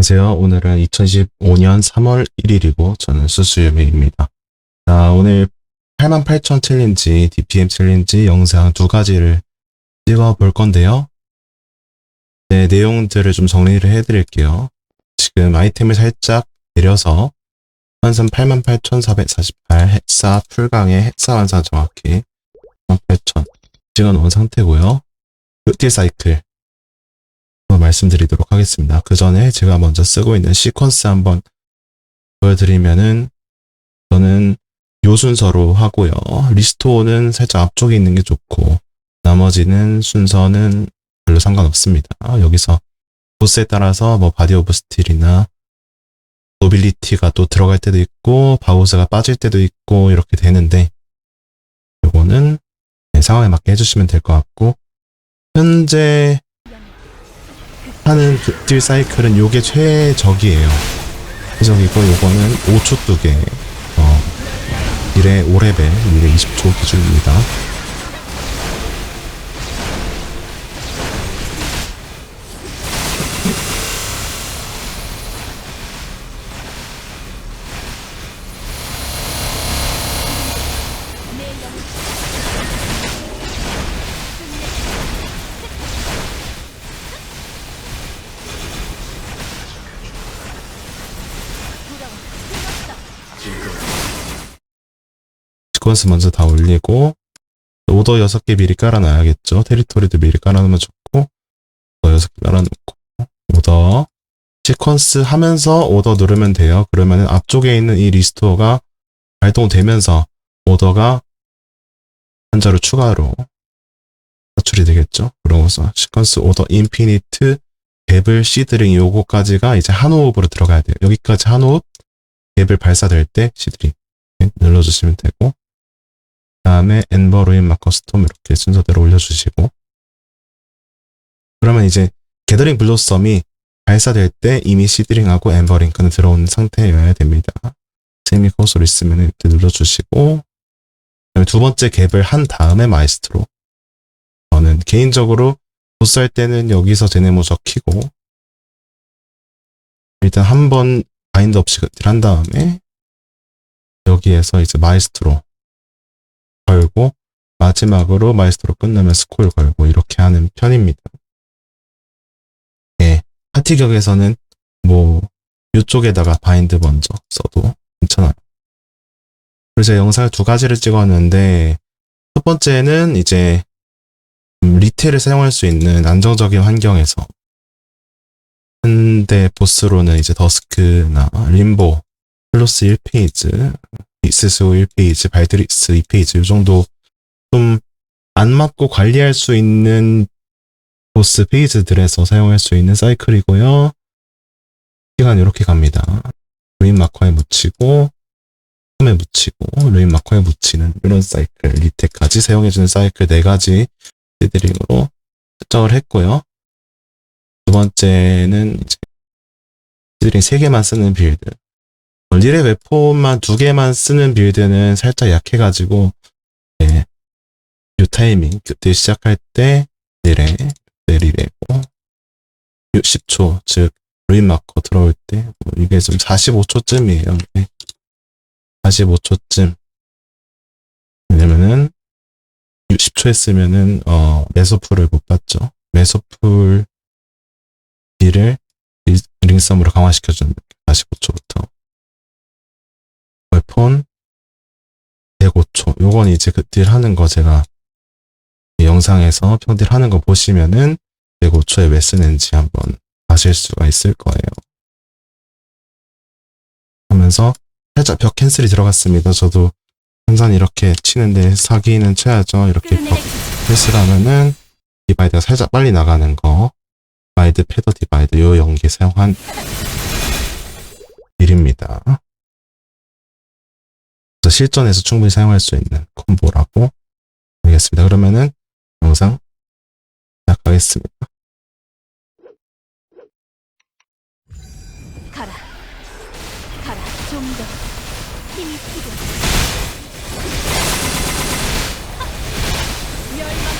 안녕하세요. 오늘은 2025년 3월 1일이고 저는 수수유미입니다. 자, 오늘 88,000 챌린지, DPM 챌린지 영상 두 가지를 찍어 볼 건데요. 네, 내용들을 좀 정리를 해드릴게요. 지금 아이템을 살짝 내려서 환산 88,448 햇사 풀강의 햇사 환산 정확히 88,000 찍어 놓은 상태고요. 흑딜 사이클 말씀드리도록 하겠습니다. 그 전에 제가 먼저 쓰고 있는 시퀀스 한번 보여드리면은 저는 요 순서로 하고요. 리스토어는 살짝 앞쪽에 있는 게 좋고 나머지는 순서는 별로 상관없습니다. 여기서 보스에 따라서 뭐 바디 오브 스틸이나 노빌리티가 또 들어갈 때도 있고 바우스가 빠질 때도 있고 이렇게 되는데 요거는 네, 상황에 맞게 해주시면 될 것 같고 현재 하는 극딜 사이클은 요게 최적이에요. 최적이고 요거는 5초 두개 어, 1에 5레벨, 1에 20초 기준입니다. 시퀀스 먼저 다 올리고 오더 6개 미리 깔아놔야겠죠. 테리토리도 미리 깔아놓으면 좋고 오더 6개 깔아놓고 오더 시퀀스 하면서 오더 누르면 돼요. 그러면 앞쪽에 있는 이 리스토어가 발동되면서 오더가 한 자루 추가로 사출이 되겠죠. 그러고서 시퀀스 오더 인피니트 갭을 시드링 요거까지가 이제 한 호흡으로 들어가야 돼요. 여기까지 한 호흡 갭을 발사될 때 시드링 눌러주시면 되고 다음에 엔버 루인 마커 스톰 이렇게 순서대로 올려주시고. 그러면 이제 게더링 블로썸이 발사될 때 이미 시드링하고 엠버 링크는 들어온 상태여야 됩니다. 세미 커서로 있으면 이렇게 눌러주시고. 두 번째 갭을 한 다음에 마이스트로. 저는 개인적으로 보스 할 때는 여기서 제네모저 키고 일단 한 번 바인드 없이 한 다음에 여기에서 이제 마이스트로 걸고 마지막으로 마이스트로 끝나면 스콜 걸고 이렇게 하는 편입니다. 예, 파티 격에서는 뭐 이쪽에다가 바인드 먼저 써도 괜찮아요. 그래서 영상을 두 가지를 찍었는데 첫 번째는 이제 음, 리테를 사용할 수 있는 안정적인 환경에서 현대 보스로는 이제 더스크나 림보, 플로스 1페이지, 이스스오 1페이지, 발드리스 2페이지 이 정도 좀 안 맞고 관리할 수 있는 보스 페이지들에서 사용할 수 있는 사이클이고요. 시간 이렇게 갑니다. 루인 마커에 묻히고 홈에 묻히고 루인 마커에 묻히는 이런 사이클 리테까지 사용해주는 사이클 네 가지 시드링으로 설정을 했고요. 두 번째는 이제 시드링 세 개만 쓰는 빌드 릴의 웨폰만 두 개만 쓰는 빌드는 살짝 약해가지고 네, 요 타이밍 그때 시작할 때 릴에 릴이고 60초 즉 루인 마커 들어올 때 뭐 이게 좀 45초쯤이에요. 네. 45초쯤 왜냐면은 60초 했으면은 어 메소풀을 못 봤죠. 메소풀 딜을 링썸으로 강화시켜주는 45초 부터 폰 105초. 요건 이제 그 딜 하는 거 제가 영상에서 평딜 하는 거 보시면은 105초에 왜 쓰는지 한번 아실 수가 있을 거예요. 하면서 살짝 벽 캔슬이 들어갔습니다. 저도 항상 이렇게 치는데 사기는 쳐야죠. 이렇게 벽 캔슬하면은 디바이드가 살짝 빨리 나가는 거. 디바이드, 패더 디바이드 요 연기 사용한 일입니다. 그래서 실전에서 충분히 사용할 수 있는 콤보라고 알겠습니다. 그러면은 영상 시작하겠습니다. 가라. 가라. 좀 더 힘이 필요해. 멸망